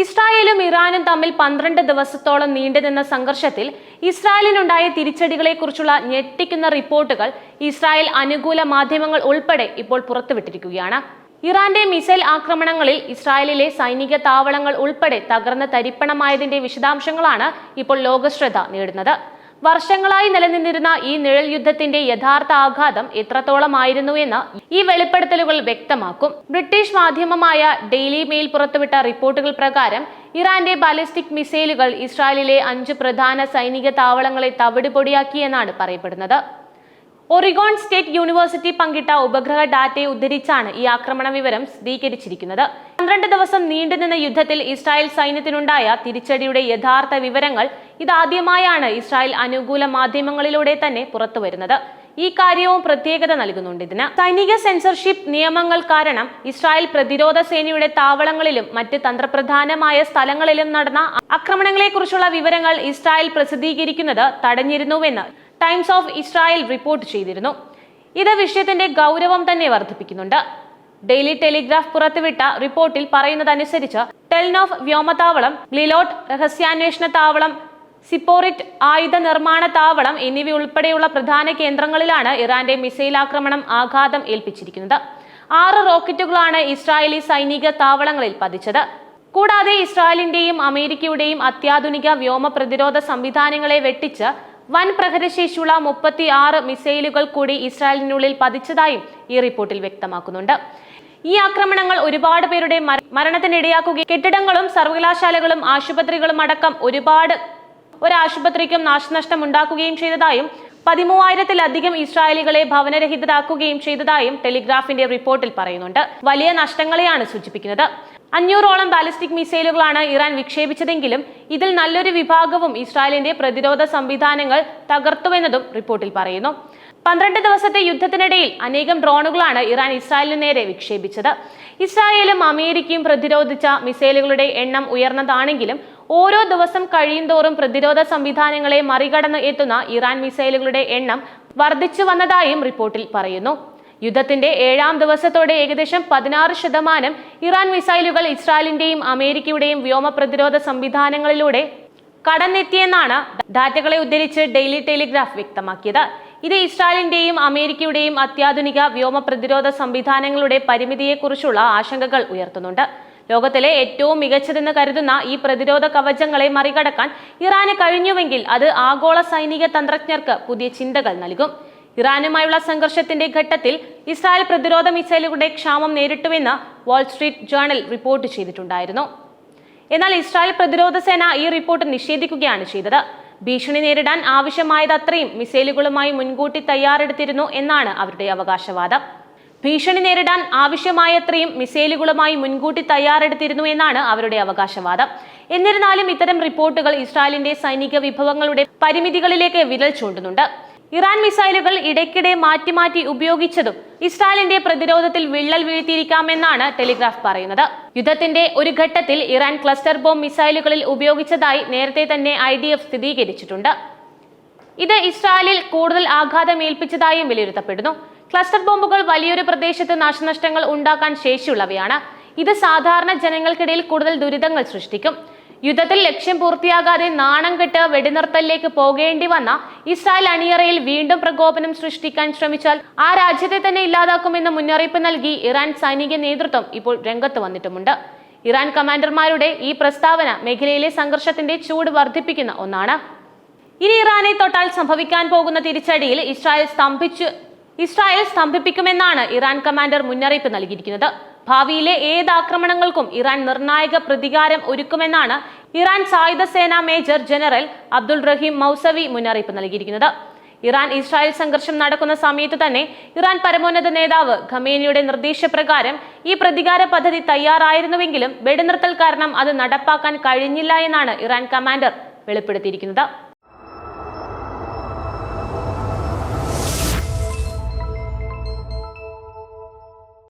ഇസ്രായേലും ഇറാനും തമ്മിൽ പന്ത്രണ്ട് ദിവസത്തോളം നീണ്ടുനിന്ന സംഘർഷത്തിൽ ഇസ്രായേലിനുണ്ടായ തിരിച്ചടികളെക്കുറിച്ചുള്ള ഞെട്ടിക്കുന്ന റിപ്പോർട്ടുകൾ ഇസ്രായേൽ അനുകൂല മാധ്യമങ്ങൾ ഉൾപ്പെടെ ഇപ്പോൾ പുറത്തുവിട്ടിരിക്കുകയാണ്. ഇറാന്റെ മിസൈൽ ആക്രമണങ്ങളിൽ ഇസ്രായേലിലെ സൈനിക താവളങ്ങൾ ഉൾപ്പെടെ തകർന്ന് തരിപ്പണമായതിന്റെ വിശദാംശങ്ങളാണ് ഇപ്പോൾ ലോകശ്രദ്ധ നേടുന്നത്. വർഷങ്ങളായി നിലനിന്നിരുന്ന ഈ നിഴൽ യുദ്ധത്തിന്റെ യഥാർത്ഥ ആഘാതം എത്രത്തോളമായിരുന്നു എന്ന് ഈ വെളിപ്പെടുത്തലുകൾ വ്യക്തമാക്കും. ബ്രിട്ടീഷ് മാധ്യമമായ ഡെയിലി മെയിൽ പുറത്തുവിട്ട റിപ്പോർട്ടുകൾ പ്രകാരം ഇറാന്റെ ബാലിസ്റ്റിക് മിസൈലുകൾ ഇസ്രായേലിലെ അഞ്ച് പ്രധാന സൈനിക താവളങ്ങളെ തവിടുപൊടിയാക്കിയെന്നാണ് പറയപ്പെടുന്നത്. ഒറിഗോൺ സ്റ്റേറ്റ് യൂണിവേഴ്സിറ്റി പങ്കിട്ട ഉപഗ്രഹ ഡാറ്റയെ ഉദ്ധരിച്ചാണ് ഈ ആക്രമണ വിവരം സ്ഥിരീകരിച്ചിരിക്കുന്നത് പന്ത്രണ്ട് ദിവസം നീണ്ടുനിന്ന യുദ്ധത്തിൽ ഇസ്രായേൽ സൈന്യത്തിനുണ്ടായ തിരിച്ചടിയുടെ യഥാർത്ഥ വിവരങ്ങൾ ഇതാദ്യമായാണ് ഇസ്രായേൽ അനുകൂല മാധ്യമങ്ങളിലൂടെ തന്നെ പുറത്തു വരുന്നത്. ഈ കാര്യവും പ്രത്യേകത നൽകുന്നുണ്ട് ഇതിന്. സൈനിക സെൻസർഷിപ്പ് നിയമങ്ങൾ കാരണം ഇസ്രായേൽ പ്രതിരോധ സേനയുടെ താവളങ്ങളിലും മറ്റ് തന്ത്രപ്രധാനമായ സ്ഥലങ്ങളിലും നടന്ന ആക്രമണങ്ങളെക്കുറിച്ചുള്ള വിവരങ്ങൾ ഇസ്രായേൽ പ്രസിദ്ധീകരിക്കുന്നത് തടഞ്ഞിരുന്നുവെന്ന് ടൈംസ് ഓഫ് ഇസ്രായേൽ റിപ്പോർട്ട് ചെയ്തിരുന്നു. ഇത് വിഷയത്തിന്റെ ഗൗരവം തന്നെ വർദ്ധിപ്പിക്കുന്നുണ്ട്. ഡെയിലി ടെലിഗ്രാഫ് പുറത്തുവിട്ട റിപ്പോർട്ടിൽ പറയുന്നതനുസരിച്ച് ടെൽനോഫ് വ്യോമതാവളം ഗ്ലിലോട്ട് രഹസ്യാന്വേഷണ താവളം സിപ്പോറിറ്റ് ആയുധ നിർമ്മാണ താവളം എന്നിവയുൾപ്പെടെയുള്ള പ്രധാന കേന്ദ്രങ്ങളിലാണ് ഇറാന്റെ മിസൈൽ ആക്രമണം ആഘാതം ഏൽപ്പിച്ചിരിക്കുന്നത്. ആറ് റോക്കറ്റുകളാണ് ഇസ്രായേലി സൈനിക താവളങ്ങളിൽ പതിച്ചത്. കൂടാതെ ഇസ്രായേലിന്റെയും അമേരിക്കയുടെയും അത്യാധുനിക വ്യോമ പ്രതിരോധ സംവിധാനങ്ങളെ വെട്ടിച്ച് വൻ പ്രഹരശേഷിയുള്ള മുപ്പത്തി ആറ് മിസൈലുകൾ കൂടി ഇസ്രായേലിനുള്ളിൽ പതിച്ചതായും ഈ റിപ്പോർട്ടിൽ വ്യക്തമാക്കുന്നുണ്ട്. ഈ ആക്രമണങ്ങൾ ഒരുപാട് പേരുടെ മരണത്തിനിടയാക്കുകയും കെട്ടിടങ്ങളും സർവകലാശാലകളും ആശുപത്രികളും അടക്കം ഒരുപാട് ഒരാശുപത്രിക്കും നാശനഷ്ടം ഉണ്ടാക്കുകയും ചെയ്തതായും പതിമൂവായിരത്തിലധികം ഇസ്രായേലികളെ ഭവനരഹിതരാക്കുകയും ചെയ്തതായും ടെലിഗ്രാഫിന്റെ റിപ്പോർട്ടിൽ പറയുന്നുണ്ട്. വലിയ നഷ്ടങ്ങളെയാണ് സൂചിപ്പിക്കുന്നത്. അഞ്ഞൂറോളം ബാലിസ്റ്റിക് മിസൈലുകളാണ് ഇറാൻ വിക്ഷേപിച്ചതെങ്കിലും ഇതിൽ നല്ലൊരു വിഭാഗവും ഇസ്രായേലിന്റെ പ്രതിരോധ സംവിധാനങ്ങൾ തകർത്തുവെന്നതും റിപ്പോർട്ടിൽ പറയുന്നു. പന്ത്രണ്ട് ദിവസത്തെ യുദ്ധത്തിനിടയിൽ അനേകം ഡ്രോണുകളാണ് ഇറാൻ ഇസ്രായേലിന് നേരെ വിക്ഷേപിച്ചത്. ഇസ്രായേലും അമേരിക്കയും പ്രതിരോധിച്ച മിസൈലുകളുടെ എണ്ണം ഉയർന്നതാണെങ്കിലും ഓരോ ദിവസം കഴിയുന്തോറും പ്രതിരോധ സംവിധാനങ്ങളെ മറികടന്ന് എത്തുന്ന ഇറാൻ മിസൈലുകളുടെ എണ്ണം വർദ്ധിച്ചു വന്നതായും റിപ്പോർട്ടിൽ പറയുന്നു. യുദ്ധത്തിന്റെ ഏഴാം ദിവസത്തോടെ ഏകദേശം പതിനാറ് ശതമാനം ഇറാൻ മിസൈലുകൾ ഇസ്രായേലിന്റെയും അമേരിക്കയുടെയും വ്യോമ പ്രതിരോധ സംവിധാനങ്ങളിലൂടെ കടന്നെത്തിയെന്നാണ് ഡാറ്റകളെ ഉദ്ധരിച്ച് ഡെയിലി ടെലിഗ്രാഫ് വ്യക്തമാക്കിയത്. ഇത് ഇസ്രായേലിന്റെയും അമേരിക്കയുടെയും അത്യാധുനിക വ്യോമ പ്രതിരോധ സംവിധാനങ്ങളുടെ പരിമിതിയെക്കുറിച്ചുള്ള ആശങ്കകൾ ഉയർത്തുന്നുണ്ട്. ലോകത്തിലെ ഏറ്റവും മികച്ചതെന്ന് കരുതുന്ന ഈ പ്രതിരോധ കവചങ്ങളെ മറികടക്കാൻ ഇറാന് കഴിഞ്ഞുവെങ്കിൽ അത് ആഗോള സൈനിക തന്ത്രജ്ഞർക്ക് പുതിയ ചിന്തകൾ നൽകും. ഇറാനുമായുള്ള സംഘർഷത്തിന്റെ ഘട്ടത്തിൽ ഇസ്രായേൽ പ്രതിരോധ മിസൈലുകളുടെ ക്ഷാമം നേരിട്ടുവെന്ന് വാൾസ്ട്രീറ്റ് ജേണൽ റിപ്പോർട്ട് ചെയ്തിട്ടുണ്ടായിരുന്നു. എന്നാൽ ഇസ്രായേൽ പ്രതിരോധ സേന ഈ റിപ്പോർട്ട് നിഷേധിക്കുകയാണ് ചെയ്തത്. ഭീഷണി നേരിടാൻ ആവശ്യമായത് അത്രയും മിസൈലുകളുമായി മുൻകൂട്ടി തയ്യാറെടുത്തിരുന്നു എന്നാണ് അവരുടെ അവകാശവാദം. ഭീഷണി നേരിടാൻ ആവശ്യമായത്രയും മിസൈലുകളുമായി മുൻകൂട്ടി തയ്യാറെടുത്തിരുന്നു എന്നാണ് അവരുടെ അവകാശവാദം. എന്നിരുന്നാലും ഇത്തരം റിപ്പോർട്ടുകൾ ഇസ്രായേലിന്റെ സൈനിക വിഭവങ്ങളുടെ പരിമിതികളിലേക്ക് വിരൽ ചൂണ്ടുന്നുണ്ട്. ഇറാൻ മിസൈലുകൾ ഇടയ്ക്കിടെ മാറ്റി മാറ്റി ഉപയോഗിച്ചതും ഇസ്രായേലിന്റെ പ്രതിരോധത്തിൽ വിള്ളൽ വീഴ്ത്തിയിരിക്കാമെന്നാണ് ടെലിഗ്രാഫ് പറയുന്നത്. യുദ്ധത്തിന്റെ ഒരു ഘട്ടത്തിൽ ഇറാൻ ക്ലസ്റ്റർ ബോംബ് മിസൈലുകളിൽ ഉപയോഗിച്ചതായി നേരത്തെ തന്നെ ഐ സ്ഥിരീകരിച്ചിട്ടുണ്ട്. ഇത് ഇസ്രായേലിൽ കൂടുതൽ ആഘാതമേൽപ്പിച്ചതായും വിലയിരുത്തപ്പെടുന്നു. ക്ലസ്റ്റർ ബോംബുകൾ വലിയൊരു പ്രദേശത്ത് നാശനഷ്ടങ്ങൾ ഉണ്ടാക്കാൻ ശേഷിയുള്ളവയാണ്. ഇത് സാധാരണ ജനങ്ങൾക്കിടയിൽ കൂടുതൽ ദുരിതങ്ങൾ സൃഷ്ടിക്കും. യുദ്ധത്തിൽ ലക്ഷ്യം പൂർത്തിയാകാതെ നാണം കെട്ട് വെടിനിർത്തലിലേക്ക് പോകേണ്ടി വന്ന ഇസ്രായേൽ അണിയറയിൽ വീണ്ടും പ്രകോപനം സൃഷ്ടിക്കാൻ ശ്രമിച്ചാൽ ആ രാജ്യത്തെ തന്നെ ഇല്ലാതാക്കുമെന്ന് മുന്നറിയിപ്പ് നൽകി ഇറാൻ സൈനിക നേതൃത്വം ഇപ്പോൾ രംഗത്ത് വന്നിട്ടുമുണ്ട്. ഇറാൻ കമാൻഡർമാരുടെ ഈ പ്രസ്താവന മേഖലയിലെ സംഘർഷത്തിന്റെ ചൂട് വർദ്ധിപ്പിക്കുന്ന ഒന്നാണ്. ഇനി ഇറാനെ തൊട്ടാൽ സംഭവിക്കാൻ പോകുന്ന തിരിച്ചടിയിൽ ഇസ്രായേൽ സ്തംഭിച്ചു ഇസ്രായേൽ സ്തംഭിപ്പിക്കുമെന്നാണ് ഇറാൻ കമാൻഡർ മുന്നറിയിപ്പ് നൽകിയിരിക്കുന്നത്. ഭാവിയിലെ ഏത് ആക്രമണങ്ങൾക്കും ഇറാൻ നിർണായക പ്രതികാരം ഒരുക്കുമെന്നാണ് ഇറാൻ സായുധ സേനാ major general Abdul Rahim Mousavi മുന്നറിയിപ്പ് നൽകിയിരിക്കുന്നത്. ഇറാൻ ഇസ്രായേൽ സംഘർഷം നടക്കുന്ന സമയത്ത് തന്നെ ഇറാൻ പരമോന്നത നേതാവ് ഖമേനിയുടെ നിർദ്ദേശപ്രകാരം ഈ പ്രതികാര പദ്ധതി തയ്യാറായിരുന്നുവെങ്കിലും വെടിനിർത്തൽ കാരണം അത് നടപ്പാക്കാൻ കഴിഞ്ഞില്ല എന്നാണ് ഇറാൻ കമാൻഡർ വെളിപ്പെടുത്തിയിരിക്കുന്നത്.